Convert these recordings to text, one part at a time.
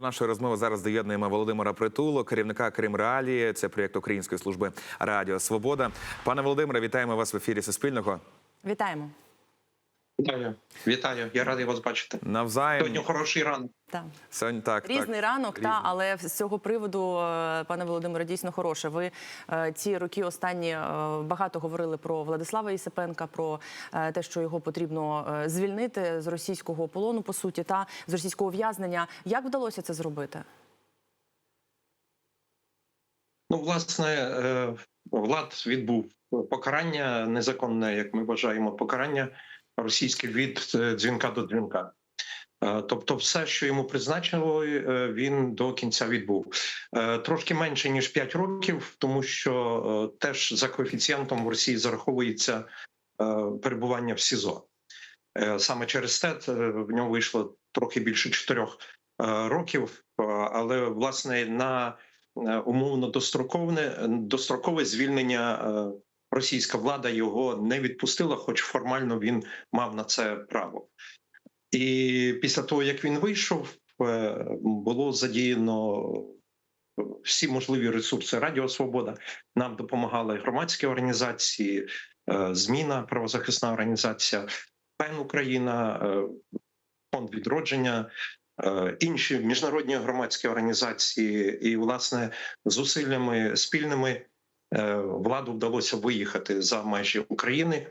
Нашої розмови зараз доєднуємо Володимира Притулу, керівника Крим Реалії. Це проєкт Української служби Радіо Свобода. Пане Володимире, вітаємо вас в ефірі Суспільного. Вітаємо. Вітаю, вітаю. Я радий вас бачити. Навзаєм Сьогодні хороший ранок. Так. Сьогодні так Різний так. ранок, Різний. та але з цього приводу, е, пане Володимире, дійсно хороше. Ви е, ці роки останні е, багато говорили про Владислава Ісипенка, про те, що його потрібно звільнити з російського полону, по суті, та з російського ув'язнення. Як вдалося це зробити? Ну, власне, влад відбув покарання незаконне, як ми вважаємо, покарання російське від е, дзвінка до дзвінка. Е, Тобто, все, що йому призначило, е, він до кінця відбув трошки менше ніж 5 років, тому що теж за коефіцієнтом в Росії зараховується перебування в СІЗО. Саме через те в нього вийшло трохи більше 4 років, але власне на умовно достроковне дострокове звільнення російська влада його не відпустила, хоч формально він мав на це право. І після того, як він вийшов, е, було задіяно всі можливі ресурси Радіо Свобода. Нам допомагали громадські організації, е, зміна правозахисна організація, ПЕН Україна, е, фонд відродження. Інші міжнародні громадські організації, і власне зусиллями спільними владу вдалося виїхати за межі України,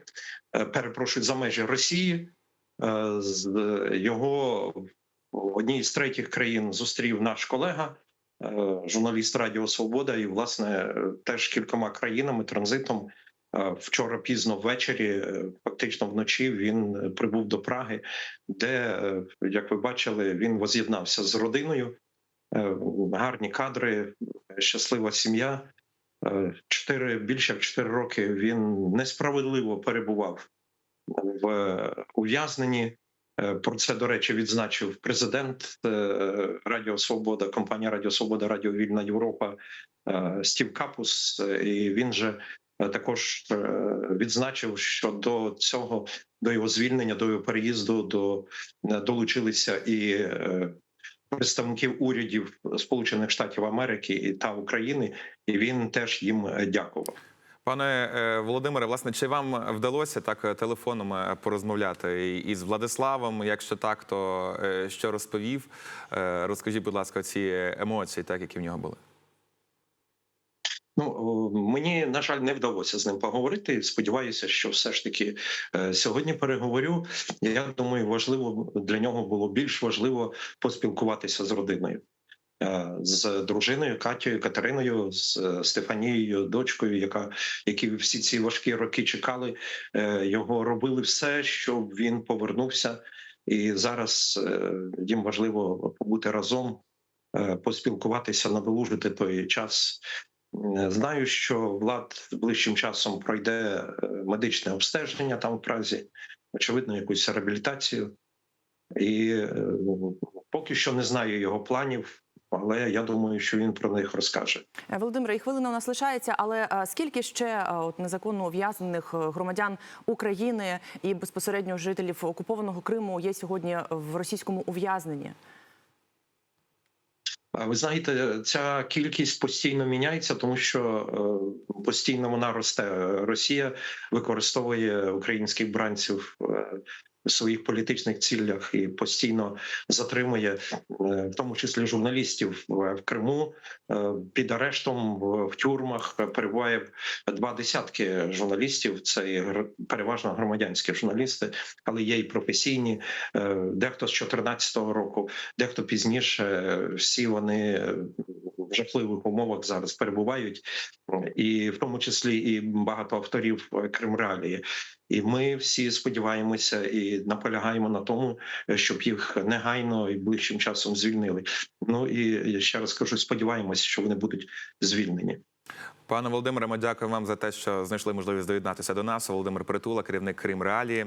е, перепрошую за межі Росії. Е, його в одній з третіх країн зустрів наш колега, е, журналіст Радіо Свобода, і власне е, теж кількома країнами транзитом. Е, Вчора пізно ввечері, е, фактично вночі, він е, прибув до Праги, де, е, як ви бачили, він воз'єднався з родиною. Е, Гарні кадри, е, щаслива сім'я. Чотири більше як чотири роки він несправедливо перебував в е, ув'язненні. Е, Про це, до речі, відзначив президент е, Радіо Свобода, компанія Радіо Свобода, Радіо Вільна Європа Стів Капус. І він же також відзначив, що до цього, до його звільнення, до його переїзду, до долучилися і представників урядів Сполучених Штатів Америки та України, і він теж їм е, дякував. Пане е, Володимире, власне, чи вам вдалося так е, телефоном порозмовляти із Владиславом? Якщо так, то що розповів? Розкажіть, будь ласка, ці емоції, так які в нього були. Ну мені на жаль не вдалося з ним поговорити. Сподіваюся, що все ж таки е, сьогодні переговорю. Я думаю, важливо для нього було більш важливо поспілкуватися з родиною. Е, З дружиною Катєю Катериною, з е, Стефанією, дочкою, яка які всі ці важкі роки чекали його, робили все, щоб він повернувся. І зараз їм важливо побути разом, поспілкуватися, надолужити той час. Е, Знаю, що влад ближчим часом пройде е, медичне обстеження там в Празі, очевидно, якусь реабілітацію. І е, поки що не знаю його планів, але я думаю, що він про них розкаже. Володимире, і хвилина у нас лишається, але скільки ще от незаконно ув'язнених громадян України і безпосередньо жителів окупованого Криму є сьогодні в російському ув'язненні? Ви знаєте, ця кількість постійно міняється, тому що е, постійно вона росте. Росія використовує українських бранців е, своїх політичних цілях і постійно затримує, е, в тому числі журналістів в в Криму е, під арештом в, тюрмах е, перебуває два десятки журналістів. Це переважно громадянські журналісти, але є і професійні. Е, Дехто з 2014 року, дехто пізніше. Е, Всі вони е, жахливих умовах зараз перебувають, і в тому числі і багато авторів е, Кримреалії. І ми всі сподіваємося і наполягаємо на тому, е, щоб їх негайно і ближчим часом звільнили. Ну і ще раз кажу, сподіваємося, що вони будуть звільнені. Пане Володимире, ми дякуємо вам за те, що знайшли можливість доєднатися до нас. Володимир Притула, керівник Крим Реалії.